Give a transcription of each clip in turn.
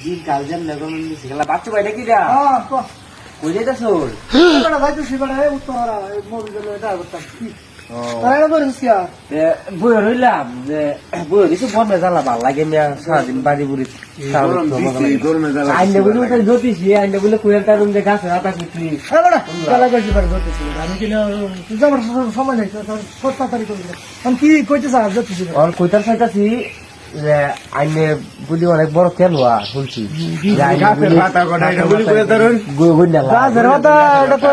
দিন কাল যেন লাগন সেগুলা বাচ্চা বাইরে কি দা হ্যাঁ তো কই যাইতা সোর উত্তর মোবিল কি? তারা কি বই রইলাম যে বই ভালো লাগে মিয়া বাড়ি বুড়ি আইনে বলে ওটা জ্যোতিষী আইনে বলে কুয়ের কারণ যে গাছে আটা কুচি হ্যাঁ বেটা বেলা করছি পারে ধরতেছি। আমি কিনা তুই আমার সময় নেই সব তাড়াতাড়ি করবি আমি কি কইতে চাস ধরতেছি আর কইতার চাইতাছি যে আইনে বলি অনেক বড় খেলোয়া শুনছি। যে আইনে বলি গু- গুন্ডা লাগা। গাছের মাথা এটা তো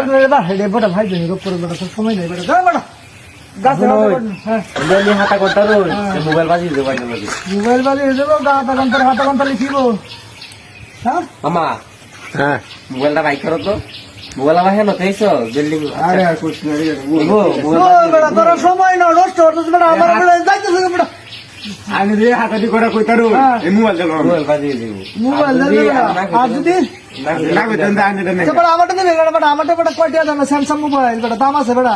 এটা ভাই জানি রোগ করে বেটা তোর সময় নেই বেটা যা বেটা গাছের মাথা ওই। হ্যাঁ। হ্যাঁ। মামা। মোবাইলটা বাইক করো তো। মোবাইল আমার হেন তেইছ বিল্ডিং ও বেটা তোর সময় না নষ্ট হচ্ছে আমার আমি রে হাতাটি করা কই তারু এই মোবাইল দাও মোবাইল বাজিয়ে দিব। মোবাইল দাও আর যদি না বেতন দাও না না বড় আমারটা দেবে বড় বড় আমারটা বড় কোটি দাও স্যামসাং মোবাইল বড় দাম আছে বড়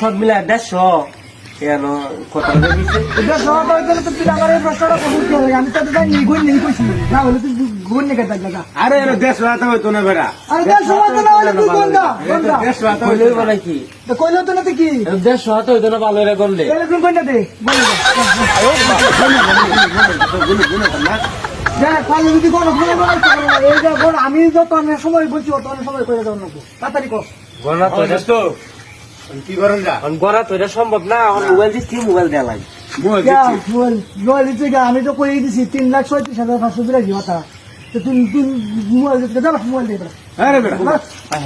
সব মিলা 150 আরে এর দেশ রাতে হইতো না বেটা আরে দেড় সময় তো না হলে তুই কোন দেশ রাতে কি? কইলো না তুই কি? হইতো না ভালো রে করলে। দে? বলে আমি যত অনেক সময় বলছি অত অনেক সময় করে যাও না তাড়াতাড়ি কর। গণনা তো। কি করেন যা এখন গণনা তো এটা সম্ভব না এখন মোবাইল দিচ্ছি মোবাইল দেওয়া লাগে মোবাইল যা, দিচ্ছি মোবাইল মোবাইল দিচ্ছে গা, আমি তো কই দিছি তিন লাখ ছয়ত্রিশ হাজার পাঁচশো বিরাশি কথা তো তুই তুই মোবাইল দিতে যাবা মোবাইল দিয়ে আরে বেটা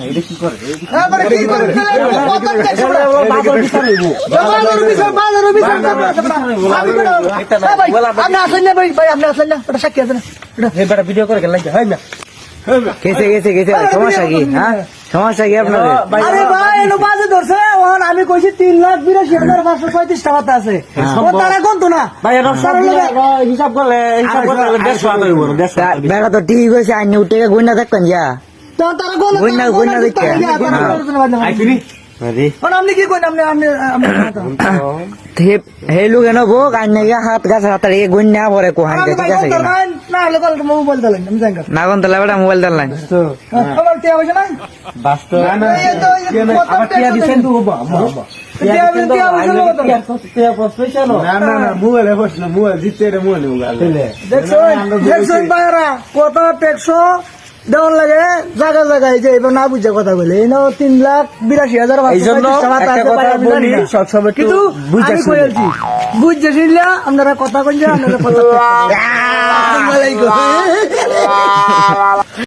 এটা কি করে এবারে কি করে দিলে? কত টাকা বেটা? বাজার বিচার হইব বাজারের বিচার, বাজারের বিচার করবে না, বেটা। আমি বেটা, একটা না, এ ভাই, বলা বাকি। আপনি আসেন না ভাই, ভাই, আপনি আসেন না, বেটা, সাক্ষী আছেন না, বেটা। ভিডিও করে গেল হয় না গেছে গেছে গেছে সমস্যা কি হ্যাঁ সমস্যা কি আপনাদের আরে ভাই, এনো বাজে ধরছে, আমি কইছি তিন লাখ বিরাশি হাজার পাঁচশো পঁয়ত্রিশ টাকা আছে। ও তারা কোন না? হিসাব করলে হিসাব করলে বেড়া তো ঠিক হয়েছে আইনি উঠে গুইনা দেখবেন যা তা- তারা কোন- গুইনা গুইনা না, দেখতে। তারা কি- তারা হ্যাঁ। করতেছে না, বাদ দাও। আইছিনি ওহন আপনি কি কইন আপনি আপনি আপনি হে লোক এনে বোক আইনে গিয়া হাত গাছ হাতার এ পরে কোহান ঠিক আছে কোন কিনা? না হলে কোন তাহলে বেটা মোবাইল দিলাম কত টেকশো দেওয়ার লাগে জায়গা জায়গায় যে এবার না বুঝে কথা বলে এই নাও তিন লাখ বিরাশি হাজার। সবসময় কিন্তু। বুঝছে শুনলে আপনারা কথা কইলে আপনারা কথা